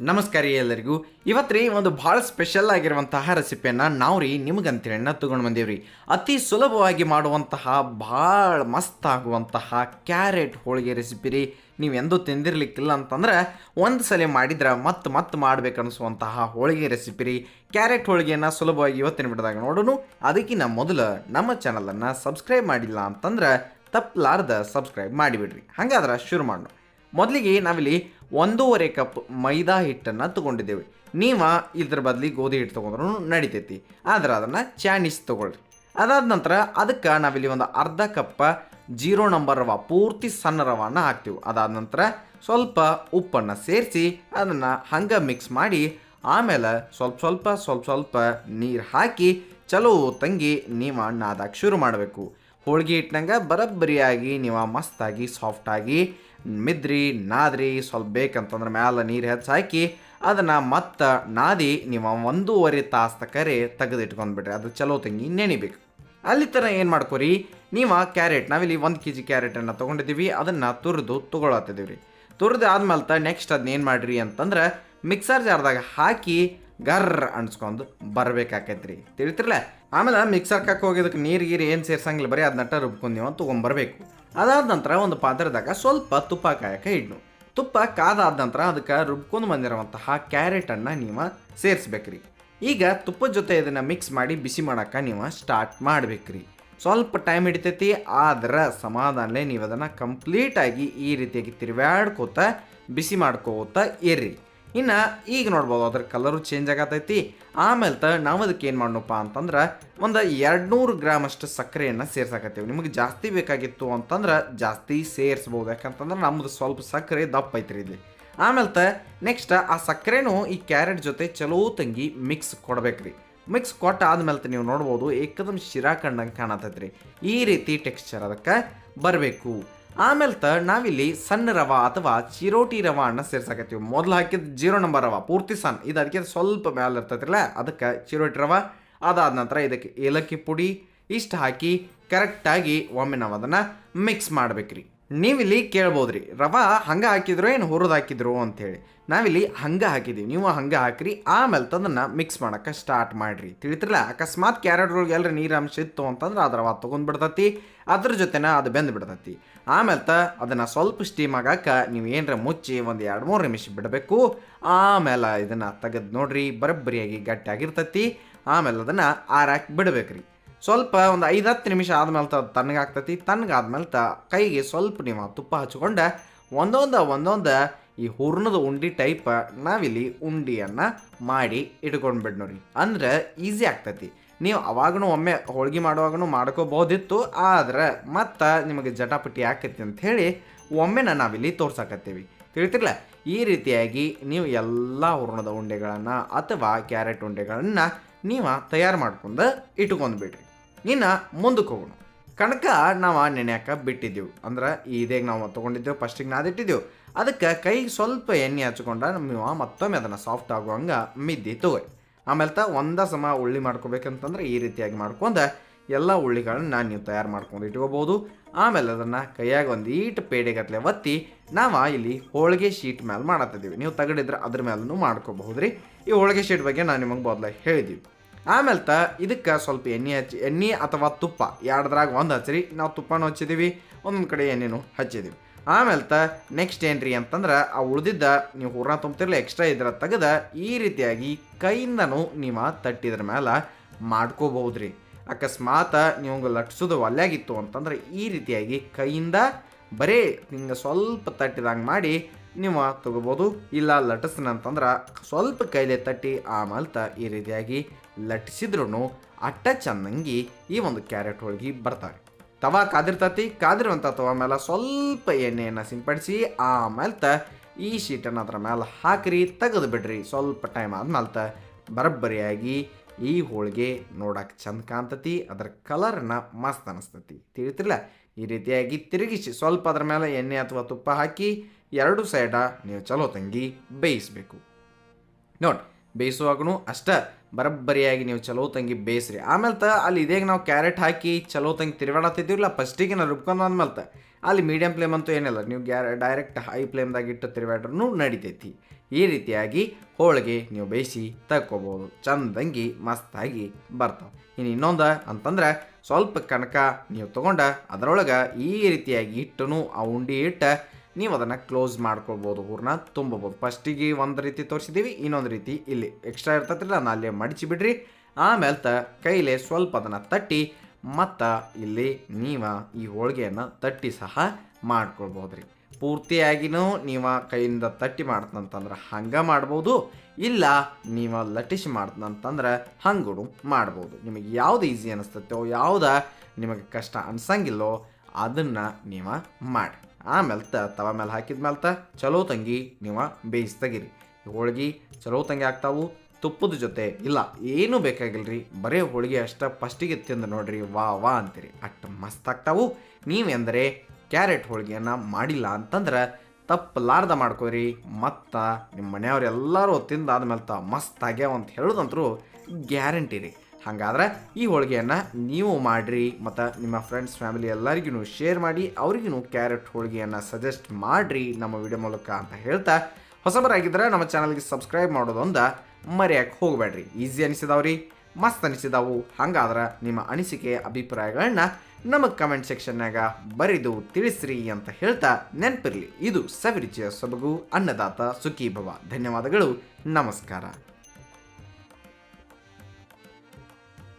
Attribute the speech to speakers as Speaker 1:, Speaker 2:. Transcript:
Speaker 1: ನಮಸ್ಕಾರ ಎಲ್ಲರಿಗೂ. ಇವತ್ತು ರೀ ಒಂದು ಭಾಳ ಸ್ಪೆಷಲ್ ಆಗಿರುವಂತಹ ರೆಸಿಪಿಯನ್ನು ನಾವು ರೀ ನಿಮಗಂತೇಳಿ ತೊಗೊಂಡು ಬಂದೀವ್ರಿ. ಅತಿ ಸುಲಭವಾಗಿ ಮಾಡುವಂತಹ, ಭಾಳ ಮಸ್ತ್ ಆಗುವಂತಹ ಕ್ಯಾರೆಟ್ ಹೋಳಿಗೆ ರೆಸಿಪಿ ರೀ ನೀವೆಂದೂ ತಿಂದಿರ್ಲಿಕ್ಕಿಲ್ಲ ಅಂತಂದ್ರೆ ಒಂದು ಸಲ ಮಾಡಿದ್ರೆ ಮತ್ತೆ ಮತ್ತೆ ಮಾಡ್ಬೇಕು ಅನಿಸುವಂತಹ ಹೋಳಿಗೆ ರೆಸಿಪಿ ರೀ. ಕ್ಯಾರೆಟ್ ಹೋಳಿಗೆಯನ್ನು ಸುಲಭವಾಗಿ ಇವತ್ತಿನ ಬಿಡಿದಾಗ ನೋಡೋಣ ಅದಕ್ಕಿಂತ ಮೊದಲು ನಮ್ಮ ಚಾನಲನ್ನು ಸಬ್ಸ್ಕ್ರೈಬ್ ಮಾಡಿಲ್ಲ ಅಂತಂದ್ರೆ ತಪ್ಪಲಾರ್ದ ಸಬ್ಸ್ಕ್ರೈಬ್ ಮಾಡಿಬಿಡ್ರಿ. ಹಾಗಾದ್ರೆ ಶುರು ಮಾಡೋಣ ಮೊದಲಿಗೆ ನಾವಿಲ್ಲಿ ಒಂದೂವರೆ ಕಪ್ ಮೈದಾ ಹಿಟ್ಟನ್ನು ತೊಗೊಂಡಿದ್ದೇವೆ. ನೀವು ಇದ್ರ ಬದಲಿ ಗೋಧಿ ಹಿಟ್ಟು ತೊಗೊಂಡ್ರೂ ನಡಿತೈತಿ. ಆದ್ರೆ ಅದನ್ನು ಚಾನಿಸ್ ತೊಗೊಳ್ರಿ. ಅದಾದ ನಂತರ ಅದಕ್ಕೆ ನಾವಿಲ್ಲಿ ಒಂದು ಅರ್ಧ ಕಪ್ಪ ಜೀರೋ ನಂಬರ್ ರವ, ಪೂರ್ತಿ ಸಣ್ಣ ರವಾನ ಹಾಕ್ತೀವಿ. ಅದಾದ ನಂತರ ಸ್ವಲ್ಪ ಉಪ್ಪನ್ನು ಸೇರಿಸಿ ಅದನ್ನು ಹಂಗೆ ಮಿಕ್ಸ್ ಮಾಡಿ ಆಮೇಲೆ ಸ್ವಲ್ಪ ಸ್ವಲ್ಪ ಸ್ವಲ್ಪ ಸ್ವಲ್ಪ ನೀರು ಹಾಕಿ ಚಲೋ ತಂಗಿ ನೀವು ನಾದಕ್ಕೆ ಶುರು ಮಾಡಬೇಕು. ಹೋಳಿಗೆ ಹಿಟ್ಟಿನಂಗೆ ಬರಬ್ಬರಿಯಾಗಿ, ನೀವು ಮಸ್ತಾಗಿ ಸಾಫ್ಟಾಗಿ ಮಿದ್ರಿ, ನಾದ್ರಿ, ಸ್ವಲ್ಪ ಬೇಕಂತಂದ್ರೆ ಮ್ಯಾಲ ನೀರು ಹೆಚ್ಚು ಹಾಕಿ ಅದನ್ನು ಮತ್ತೆ ನಾದಿ ನೀವು ಒಂದೂವರೆ ತಾಸು ತಕರೆ ತೆಗೆದಿಟ್ಕೊಂಡ್ಬಿಡ್ರಿ ಅದು ಚಲೋ ತಂಗಿ ನೆನಿಬೇಕು ಅಲ್ಲಿ ಥರ ಏನು ಮಾಡ್ಕೋರಿ, ನೀವು ಕ್ಯಾರೆಟ್, ನಾವಿಲ್ಲಿ ಒಂದು ಕೆ ಜಿ ಕ್ಯಾರೆಟನ್ನು ತೊಗೊಂಡಿದ್ದೀವಿ, ಅದನ್ನು ತುರಿದು ತೊಗೊಳತ್ತಿದ್ದೀವಿ ರೀ ತುರಿದು ಆದ್ಮೇಲೆ ನೆಕ್ಸ್ಟ್ ಅದನ್ನ ಏನು ಮಾಡಿರಿ ಅಂತಂದ್ರೆ ಮಿಕ್ಸರ್ ಜಾರ್ದಾಗ ಹಾಕಿ ಗರ್ರ ಅನ್ಸ್ಕೊಂಡು ಬರ್ಬೇಕಾಕೈತ್ರಿ. ತಿಳಿತಿರಲ್ಲ ಆಮೇಲೆ ಮಿಕ್ಸರ್ ಹಾಕಿ ನೀರು, ಗೀರು ಏನು ಸೇರ್ಸಂಗಿಲ್ಲ, ಬರೀ ಅದನ್ನಟ್ಟ ರುಬ್ಕೊಂಡು ನೀವು ತೊಗೊಂಬರ್ಬೇಕು. ಅದಾದ ನಂತರ ಒಂದು ಪಾತ್ರದಾಗ ಸ್ವಲ್ಪ ತುಪ್ಪ ಕಾಯಕ್ಕೆ ಇಡ್ನು. ತುಪ್ಪ ಕಾದಾದ ನಂತರ ಅದಕ್ಕೆ ರುಬ್ಕೊಂಡು ಬಂದಿರುವಂತಹ ಕ್ಯಾರೆಟನ್ನು ನೀವು ಸೇರಿಸ್ಬೇಕ್ರಿ. ಈಗ ತುಪ್ಪದ ಜೊತೆ ಇದನ್ನು ಮಿಕ್ಸ್ ಮಾಡಿ ಬಿಸಿ ಮಾಡೋಕ್ಕೆ ನೀವು ಸ್ಟಾರ್ಟ್ ಮಾಡ್ಬೇಕ್ರಿ. ಸ್ವಲ್ಪ ಟೈಮ್ ಹಿಡಿತೈತಿ, ಆದ್ರೆ ಸಮಾಧಾನಲೇ ನೀವು ಅದನ್ನು ಕಂಪ್ಲೀಟಾಗಿ ಈ ರೀತಿಯಾಗಿ ತಿರುವಾಡ್ಕೋತ ಬಿಸಿ ಮಾಡ್ಕೋತ ಇರ್ರಿ. ಇನ್ನು ಈಗ ನೋಡ್ಬೋದು ಅದ್ರ ಕಲರು ಚೇಂಜ್ ಆಗತೈತಿ. ಆಮೇಲೆ ತ ನಾವು ಅದಕ್ಕೆ ಏನು ಮಾಡೋಣಪ್ಪ ಅಂತಂದ್ರೆ ಒಂದು ಎರಡುನೂರು ಗ್ರಾಮ್ ಅಷ್ಟು ಸಕ್ಕರೆಯನ್ನು ಸೇರ್ಸಾಕತ್ತೀವಿ. ನಿಮಗೆ ಜಾಸ್ತಿ ಬೇಕಾಗಿತ್ತು ಅಂತಂದ್ರೆ ಜಾಸ್ತಿ ಸೇರಿಸ್ಬೋದು. ಯಾಕಂತಂದ್ರೆ ನಮ್ಮದು ಸ್ವಲ್ಪ ಸಕ್ಕರೆ ದಪ್ಪ ಐತ್ರಿ ಇಲ್ಲಿ. ಆಮೇಲೆ ತ ನೆಕ್ಸ್ಟ್ ಆ ಸಕ್ಕರೆನೂ ಈ ಕ್ಯಾರೆಟ್ ಜೊತೆ ಚಲೋ ತಂಗಿ ಮಿಕ್ಸ್ ಕೊಡ್ಬೇಕ್ರಿ. ಮಿಕ್ಸ್ ಕೊಟ್ಟ ಆದ್ಮೇಲೆ ನೀವು ನೋಡ್ಬೋದು ಏಕದಮ್ ಶಿರಾ ಕಂಡಂಗೆ ಕಾಣತೈತ್ರಿ. ಈ ರೀತಿ ಟೆಕ್ಸ್ಚರ್ ಅದಕ್ಕೆ ಬರಬೇಕು. ಆಮೇಲೆ ತ ನಾವಿಲ್ಲಿ ಸಣ್ಣ ರವ ಅಥವಾ ಚಿರೋಟಿ ರವನ್ನ ಸೇರ್ಸಾಕತ್ತೀವಿ. ಮೊದಲು ಹಾಕಿದ ಜೀರೋ ನಂಬರ್ ರವ, ಪೂರ್ತಿ ಸಣ್ಣ. ಇದು ಅದಕ್ಕೆ ಸ್ವಲ್ಪ ಮ್ಯಾಲೆ ಇರ್ತೈತಿಲ್ಲ ಅದಕ್ಕೆ ಚಿರೋಟಿ ರವ. ಅದಾದ ನಂತರ ಇದಕ್ಕೆ ಏಲಕ್ಕಿ ಪುಡಿ, ಇಷ್ಟು ಹಾಕಿ ಕರೆಕ್ಟಾಗಿ ಒಮ್ಮೆ ನಾವು ಅದನ್ನು ಮಿಕ್ಸ್ ಮಾಡ್ಬೇಕ್ರಿ. ನೀವಿಲ್ಲಿ ಕೇಳ್ಬೋದ್ರಿ, ರವ ಹಂಗೆ ಹಾಕಿದ್ರು ಏನು ಹುರಿದು ಹಾಕಿದ್ರು ಅಂಥೇಳಿ. ನಾವಿಲ್ಲಿ ಹಂಗೆ ಹಾಕಿದ್ದೀವಿ ನೀವು ಹಂಗೆ ಹಾಕ್ರಿ, ಆಮೇಲೆ ತಂದನ್ನು ಮಿಕ್ಸ್ ಮಾಡೋಕ್ಕೆ ಸ್ಟಾರ್ಟ್ ಮಾಡಿರಿ. ತಿಳಿತಿರಲ್ಲ ಅಕಸ್ಮಾತ್ ಕ್ಯಾರೆಟ್ ಒಳಗೆ ಎಲ್ಲರ ನೀರಂಶ ಇತ್ತು ಅಂತಂದ್ರೆ ಅದು ರವ ತೊಗೊಂಡು ಬಿಡ್ತತಿ, ಅದ್ರ ಜೊತೆನ ಅದು ಬೆಂದು ಬಿಡ್ತತಿ. ಆಮೇಲೆ ತ ಅದನ್ನು ಸ್ವಲ್ಪ ಸ್ಟೀಮ್ ಆಗಾಕ ನೀವು ಏನರ ಮುಚ್ಚಿ ಒಂದು ಎರಡು ಮೂರು ನಿಮಿಷ ಬಿಡಬೇಕು. ಆಮೇಲೆ ಇದನ್ನು ತೆಗೆದು ನೋಡ್ರಿ, ಬರಬ್ಬರಿಯಾಗಿ ಗಟ್ಟಿಯಾಗಿರ್ತತಿ ಆಮೇಲೆ ಅದನ್ನು ಆರಾಕಿ ಬಿಡ್ಬೇಕ್ರಿ. ಸ್ವಲ್ಪ ಒಂದು ಐದು ಹತ್ತು ನಿಮಿಷ ಆದ್ಮೇಲೆ ತ ತಣ್ಣಗಾಗ್ತತಿ. ತಣ್ಣಗಾದ್ಮೇಲೆ ತ ಕೈಗೆ ಸ್ವಲ್ಪ ನೀವು ತುಪ್ಪ ಹಚ್ಕೊಂಡು ಒಂದೊಂದು ಒಂದೊಂದು ಈ ಹೂರ್ಣದ ಉಂಡಿ ಟೈಪ್ ನಾವಿಲ್ಲಿ ಉಂಡಿಯನ್ನು ಮಾಡಿ ಇಟ್ಕೊಂಡು ಬಿಡ್ ನೋಡ್ರಿ. ಅಂದ್ರೆ ಈಸಿ ಆಗ್ತೈತಿ. ನೀವು ಅವಾಗೂ ಒಮ್ಮೆ ಹೋಳ್ಗೆ ಮಾಡುವಾಗೂ ಮಾಡ್ಕೋಬೋದಿತ್ತು. ಆದ್ರೆ ಮತ್ತು ನಿಮಗೆ ಜಟಾಪಟಿ ಆಕೈತಿ ಅಂತ ಹೇಳಿ ಒಮ್ಮೆನ ನಾವಿಲ್ಲಿ ತೋರ್ಸಾಕತ್ತೀವಿ. ತಿಳಿತಿರ್ಲ? ಈ ರೀತಿಯಾಗಿ ನೀವು ಎಲ್ಲ ಹೂರ್ಣದ ಉಂಡೆಗಳನ್ನು ಅಥವಾ ಕ್ಯಾರೆಟ್ ಉಂಡೆಗಳನ್ನು ನೀವು ತಯಾರು ಮಾಡ್ಕೊಂಡು ಇಟ್ಕೊಂಡು ಬಿಡ್ರಿ ಇನ್ನು ಮುಂದಕ್ಕೆ ಹೋಗೋಣ. ಕಣಕ ನಾವು ನೆನೆಯಾಕ ಬಿಟ್ಟಿದ್ದೆವು. ಅಂದ್ರೆ ಇದೇಗ ನಾವು ತೊಗೊಂಡಿದ್ದೆವು ಫಸ್ಟಿಗೆ ನಾದಿಟ್ಟಿದ್ದೆವು. ಅದಕ್ಕೆ ಕೈಗೆ ಸ್ವಲ್ಪ ಎಣ್ಣೆ ಹಚ್ಕೊಂಡ ನೀವು ಮತ್ತೊಮ್ಮೆ ಅದನ್ನು ಸಾಫ್ಟ್ ಆಗುವಂಗೆ ಮಿದ್ದಿ ತಗೋರಿ. ಆಮೇಲೆ ತ ಒಂದ ಸಮ ಉಳ್ಳಿ ಮಾಡ್ಕೋಬೇಕಂತಂದ್ರೆ ಈ ರೀತಿಯಾಗಿ ಮಾಡ್ಕೊಂಡು ಎಲ್ಲ ಉಳ್ಳಿಗಳನ್ನ ನೀವು ತಯಾರು ಮಾಡ್ಕೊಂಡು ಇಟ್ಕೋಬೋದು. ಆಮೇಲೆ ಅದನ್ನು ಕೈಯಾಗ ಒಂದು ಈಟ್ ಪೇಡೆಗತ್ಲೆ ಒತ್ತಿ ನಾವು ಇಲ್ಲಿ ಹೋಳಿಗೆ ಶೀಟ್ ಮೇಲೆ ಮಾಡತ್ತಿದ್ದೀವಿ. ನೀವು ತಗಡಿದ್ರೆ ಅದ್ರ ಮೇಲೂ ಮಾಡ್ಕೋಬಹುದು ರೀ ಈ ಹೋಳಿಗೆ ಶೀಟ್ ಬಗ್ಗೆ ನಾನು ನಿಮಗೆ ಮೊದಲ ಹೇಳಿದ್ದೀವಿ ಆಮೇಲೆ ಇದಕ್ಕೆ ಸ್ವಲ್ಪ ಎಣ್ಣೆ ಹಚ್ಚಿ, ಎಣ್ಣೆ ಅಥವಾ ತುಪ್ಪ ಎರಡ್ರಾಗ ಒಂದು ಹಚ್ಚಿರಿ ನಾವು ತುಪ್ಪನೂ ಹಚ್ಚಿದ್ದೀವಿ ಒಂದೊಂದು ಕಡೆ ಎಣ್ಣೆನೂ ಹಚ್ಚಿದ್ದೀವಿ ಆಮೇಲೆ ನೆಕ್ಸ್ಟ್ ಏನ್ರಿ ಅಂತಂದ್ರೆ ಆ ಉಳಿದಿದ್ದ ನೀವು ಹೂರ್ಣ ತುಂಬ್ತಿರಲ್ಲ ಎಕ್ಸ್ಟ್ರಾ ಇದ್ರ ತೆಗೆದ ಈ ರೀತಿಯಾಗಿ ಕೈಯಿಂದನೂ ನೀವು ತಟ್ಟಿದ್ರ ಮೇಲೆ ಮಾಡ್ಕೋಬಹುದ್ರಿ. ಅಕಸ್ಮಾತ್ ನೀವು ಲಟ್ಸೋದು ಒಲ್ಯಾಗಿತ್ತು ಅಂತಂದ್ರೆ ಈ ರೀತಿಯಾಗಿ ಕೈಯಿಂದ ಬರೀ ಹಿಂಗೆ ಸ್ವಲ್ಪ ತಟ್ಟಿದಂಗೆ ಮಾಡಿ ನೀವು ತಗೋಬೋದು. ಇಲ್ಲ ಲಟಿಸ್ನ ಅಂತಂದ್ರೆ ಸ್ವಲ್ಪ ಕೈಲೇ ತಟ್ಟಿ ಆಮೇಲೆ ಈ ರೀತಿಯಾಗಿ ಲಟ್ಟಿಸಿದ್ರೂ ಅಟ್ಟ ಚಂದಂಗಿ ಈ ಒಂದು ಕ್ಯಾರೆಟ್ ಹೋಳಿಗೆ ಬರ್ತಾರೆ. ತವಾ ಕಾದಿರ್ತತಿ ಕಾದಿರುವಂಥ ತವ ಮೇಲೆ ಸ್ವಲ್ಪ ಎಣ್ಣೆಯನ್ನು ಸಿಂಪಡಿಸಿ ಆಮೇಲೆ ತ ಈ ಶೀಟನ್ನು ಅದ್ರ ಮೇಲೆ ಹಾಕಿರಿ, ತೆಗೆದು ಬಿಡ್ರಿ. ಸ್ವಲ್ಪ ಟೈಮ್ ಆದ್ಮೇಲೆ ಬರಬ್ಬರಿಯಾಗಿ ಈ ಹೋಳಿಗೆ ನೋಡಕ್ಕೆ ಚಂದ ಕಾಣ್ತತಿ, ಅದರ ಕಲರ್ನ ಮಸ್ತ್ ಅನಿಸ್ತತಿ. ತಿಳಿತಿಲ್ಲ ಈ ರೀತಿಯಾಗಿ ತಿರುಗಿಸಿ ಸ್ವಲ್ಪ ಅದ್ರ ಮೇಲೆ ಎಣ್ಣೆ ಅಥವಾ ತುಪ್ಪ ಹಾಕಿ, ಎರಡು ಸೈಡ ನೀವು ಚಲೋ ತಂಗಿ ಬೇಯಿಸಬೇಕು. ನೋಡಿ ಬೇಯಿಸುವಾಗೂ ಅಷ್ಟೇ, ಬರಬ್ಬರಿಯಾಗಿ ನೀವು ಚಲೋ ತಂಗಿ ಬೇಯಿಸ್ರಿ ಆಮೇಲೆ ತ ಅಲ್ಲಿ ಇದೇಗ ನಾವು ಕ್ಯಾರೆಟ್ ಹಾಕಿ ಚಲೋ ತಂಗಿ ತಿರುಗಾಡತ್ತಿದ್ದೀವಲ್ಲ ಫಸ್ಟಿಗೆ ನಾವು ರುಬ್ಕೊಂಡು ಆದ್ಮೇಲೆ ತ ಅಲ್ಲಿ ಮೀಡಿಯಂ ಫ್ಲೇಮ್ ಅಂತೂ ಏನಿಲ್ಲ. ನೀವು ಗ್ಯಾರ ಡೈರೆಕ್ಟ್ ಹೈ ಫ್ಲೇಮ್ದಾಗ ಇಟ್ಟು ತಿರುಗಾಡ್ರೂ ನಡಿತೈತಿ. ಈ ರೀತಿಯಾಗಿ ಹೋಳಿಗೆ ನೀವು ಬೇಯಿಸಿ ತಕ್ಕೋಬೋದು. ಚಂದಂಗಿ ಮಸ್ತಾಗಿ ಬರ್ತಾವೆ. ಇನ್ನು ಇನ್ನೊಂದು ಅಂತಂದ್ರೆ ಸ್ವಲ್ಪ ಕನಕ ನೀವು ತೊಗೊಂಡ ಅದರೊಳಗೆ ಈ ರೀತಿಯಾಗಿ ಹಿಟ್ಟನು ಆ ಉಂಡಿ ಇಟ್ಟ ನೀವು ಅದನ್ನು ಕ್ಲೋಸ್ ಮಾಡ್ಕೊಳ್ಬೋದು ಹೂರ್ನ ತುಂಬಬೋದು. ಫಸ್ಟಿಗೆ ಒಂದು ರೀತಿ ತೋರಿಸಿದ್ದೀವಿ, ಇನ್ನೊಂದು ರೀತಿ ಇಲ್ಲಿ ಎಕ್ಸ್ಟ್ರಾ ಇರ್ತೈತ್ರಿ ನಾನು ಅಲ್ಲೇ ಮಡಿಚಿ ಬಿಡ್ರಿ ಆಮೇಲೆ ತ ಕೈಲೇ ಸ್ವಲ್ಪ ಅದನ್ನು ತಟ್ಟಿ, ಮತ್ತು ಇಲ್ಲಿ ನೀವು ಈ ಹೋಳಿಗೆಯನ್ನು ತಟ್ಟಿ ಸಹ ಮಾಡ್ಕೊಳ್ಬೋದು ರೀ ಪೂರ್ತಿಯಾಗಿನೂ ನೀವು ಕೈಯಿಂದ ತಟ್ಟಿ ಮಾಡ್ತಂತಂದ್ರೆ ಹಂಗೆ ಮಾಡ್ಬೋದು, ಇಲ್ಲ ನೀವು ಲಟ್ಟಿಸಿ ಮಾಡ್ತಂತಂದ್ರೆ ಹಂಗೂ ಮಾಡ್ಬೋದು. ನಿಮಗೆ ಯಾವ್ದು ಈಸಿ ಅನಿಸ್ತೈತೋ, ಯಾವುದು ನಿಮಗೆ ಕಷ್ಟ ಅನ್ಸಂಗಿಲ್ಲೋ, ಅದನ್ನು ನೀವು ಮಾಡಿ. ಆಮೇಲೆ ತ ತವ ಮೇಲೆ ಹಾಕಿದ್ಮೇಲೆ ಮೇಲ್ತ, ಚಲೋ ತಂಗಿ, ನೀವು ಬೇಯಿಸಿ ತೆಗೀರಿ ಹೋಳಿಗೆ ಚಲೋ ತಂಗಿ ಆಗ್ತಾವು, ತುಪ್ಪದ ಜೊತೆ. ಇಲ್ಲ, ಏನೂ ಬೇಕಾಗಿಲ್ರಿ? ಬರೀ ಹೋಳಿಗೆ ಅಷ್ಟ ಫಸ್ಟಿಗೆ ತಿಂದು ನೋಡ್ರಿ, ವಾ ವಾ ಅಂತೀರಿ. ಅಷ್ಟು ಮಸ್ತ್ ಆಗ್ತಾವು. ನೀವೆಂದರೆ ಕ್ಯಾರೆಟ್ ಹೋಳಿಗೆಯನ್ನು ಮಾಡಿಲ್ಲ ಅಂತಂದ್ರೆ ತಪ್ಪಲಾರ್ದ ಮಾಡ್ಕೋರಿ. ಮತ್ತು ನಿಮ್ಮ ಮನೆಯವ್ರು ಎಲ್ಲರೂ ತಿಂದಾದ್ಮೇಲೆ ತ ಮಸ್ತ್ ಆಗ್ಯಾವ ಅಂತ ಹೇಳೋದಂತರೂ ಗ್ಯಾರಂಟಿ ರೀ. ಹಾಗಾದ್ರೆ ಈ ಹೋಳಿಗೆಯನ್ನು ನೀವು ಮಾಡಿರಿ, ಮತ್ತು ನಿಮ್ಮ ಫ್ರೆಂಡ್ಸ್ ಫ್ಯಾಮಿಲಿ ಎಲ್ಲರಿಗೂ ಶೇರ್ ಮಾಡಿ ಅವ್ರಿಗೂ ಕ್ಯಾರೆಟ್ ಹೋಳಿಗೆಯನ್ನು ಸಜೆಸ್ಟ್ ಮಾಡಿರಿ ನಮ್ಮ ವಿಡಿಯೋ ಮೂಲಕ ಅಂತ ಹೇಳ್ತಾ ಹೊಸಬರಾಗಿದ್ದರೆ ನಮ್ಮ ಚಾನಲ್ಗೆ ಸಬ್ಸ್ಕ್ರೈಬ್ ಮಾಡೋದೊಂದು ಮರೆಯಕ್ಕೆ ಹೋಗಬೇಡ್ರಿ. ಈಸಿ ಅನಿಸಿದವ್ರಿ, ಮಸ್ತ್ ಅನಿಸಿದವು. ಹಂಗಾದ್ರೆ ನಿಮ್ಮ ಅನಿಸಿಕೆ ಅಭಿಪ್ರಾಯಗಳನ್ನ ನಮಗೆ ಕಮೆಂಟ್ ಸೆಕ್ಷನ್ನಾಗ ಬರೆದು ತಿಳಿಸ್ರಿ ಅಂತ ಹೇಳ್ತಾ ನೆನಪಿರಲಿ. ಇದು ಸವಿರುಚಿಯ ಸೊಬಗು, ಅನ್ನದಾತ ಸುಖೀಭವ. ಧನ್ಯವಾದಗಳು. ನಮಸ್ಕಾರ.